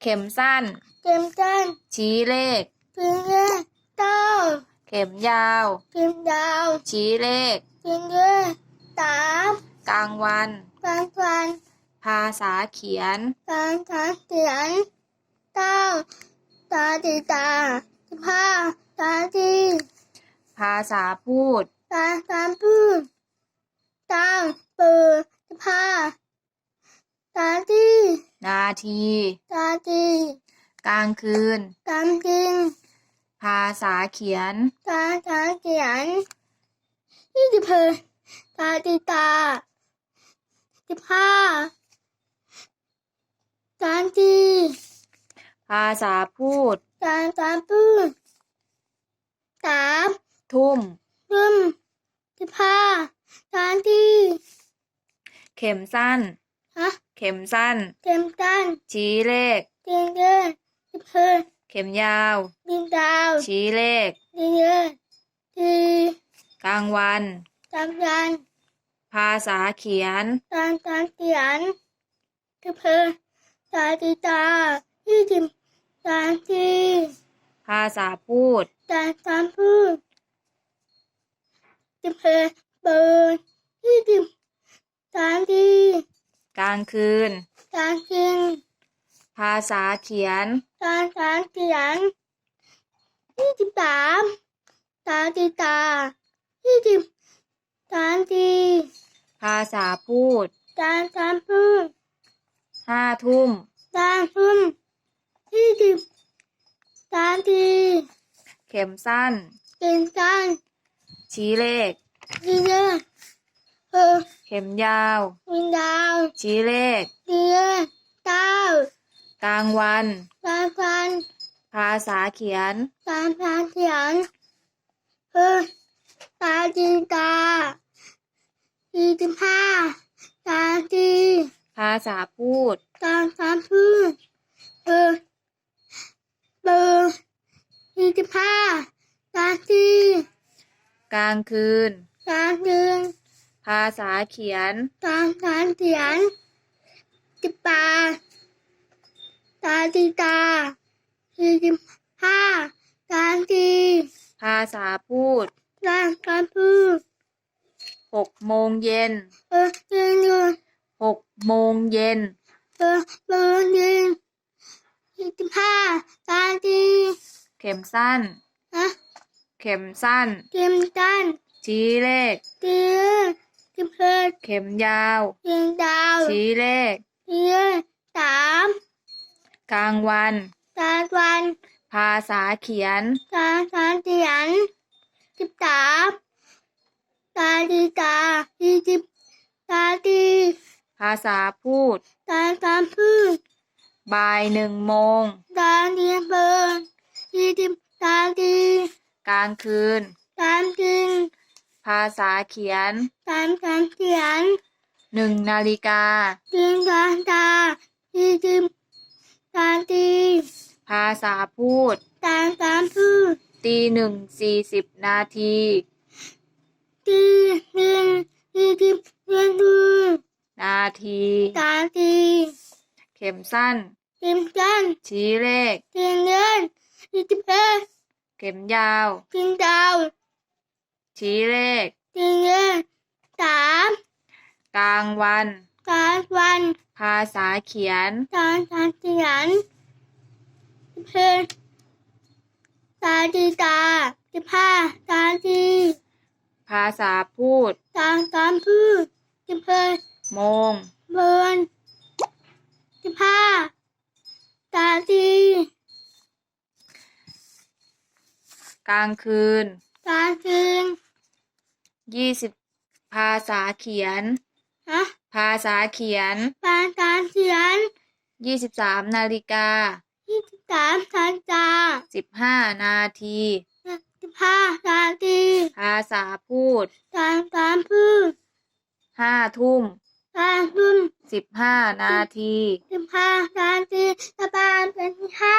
เข็มสั้น เข็มจันชี้เลขเพียงเงินเก้าเข็มยาว เข็มดาว ชี้เลขเพียงเงินสามกลางวัน กลางวัน ภาษาเขียนกลางทางเสียงเก้าตาดีตาสิบห้าตาดีภาษาพูดตาตามพูดเก้าเปิดสิบห้าตาดีนาทีตาดี กลางคืนกำกินภาษาเขียนตาตาเขียนยี่สิบเพอตาดีตาสิบห้าตาดีภาษาพูดตาตาพูดสามทุ่มรึมสิบห้าตาดีเข็มสั้น ฮะ เข็มสั้นเต็มกันชี้เลขเตียงเดิน สิบเพอเข็มยาวดินดาวชี้เลขดินเดินทีกลางวันจำยันภาษาเขียนตาตาเขียนสิบเพอตาดีตายี่สิบตาดีภาษาพูดตาตาพูดสิบเพอเปิดยี่สิบตาดีกลางคืนตากิน ภาษาเขียนตาตาเขียนยี่สิบสามตาดีตายี่สิบตาดีภาษาพูดตาตาพูดห้าทุ่มตาทุ่มยี่สิบตาดีเข็มสั้นกินกันชี้เลขดีเยอะเออเข็มยาววินดาว ชี้เลข ดีเยอะเก้าก ลางวันตาฟันภาษาเขียนตาตาเขียนเออตาดีตายี่สิบห้าตาดีภาษาพูดตาตาพูดเออเบอร์ยี่สิบห้าตาดีกลางคืนตาดึงภาษาเขียนตาตาเขียนจิบปา ตาดีตายี่สิบห้าตาดีภาษาพูดตาตาพูดหกโมงเย็นเออเดินเดินหกโมงเย็นเออเดินเดินยี่สิบห้าตาดีเข็มสั้น นะเข็มสั้นเกมตันชี้เลขเดือจิบเพิดเข็มยาว เรียงดาวชี้เลขเดือสาม กลางวันตาวัน ภาษาเขียนตาตาเตียนสิบสามตาดีตายี่สิบตาดีภาษาพูด ตาตาพูด บ่ายหนึ่งโมง ตาเดียเบิร์ยี่สิบตาดีกลางคืนตามจริงภาษาเขียนตามตามเขียนหนึ่งนาฬิกาจริงตาตายี่สิบ ตาดีภาษาพูดตามตามพูดตีหนึ่งสี่สิบนาทีตีหนึ่งยี่สิบเรียนดูนาทีตาดีเข็มสั้นเต็มกันชี้เลขเตียงเดินยี่สิบเอ็ดเข็มยาวกินดาว ชี้เลขเตียงเดินสามกลางวันกลางวัน ภาษาเขียนตาตาเขียนเพื่อนตาดีตาสิบห้าตาดีภาษาพูด ตาตามพูดสิบเพื่อนโมงเบิร์นสิบห้าตาดีกลางคืนตาคืนยี่สิบภาษาเขียนฮะ ภาษาเขียนตาตาเขียน ยี่สิบสามนาฬิกา ยี่สิบสามตาตาสิบห้านาที สิบห้าตาดีภาษาพูดตาตามพูดห้าทุ่มตารุ่นสิบห้านาที สิบห้าตาดีตาบานเป็นห้า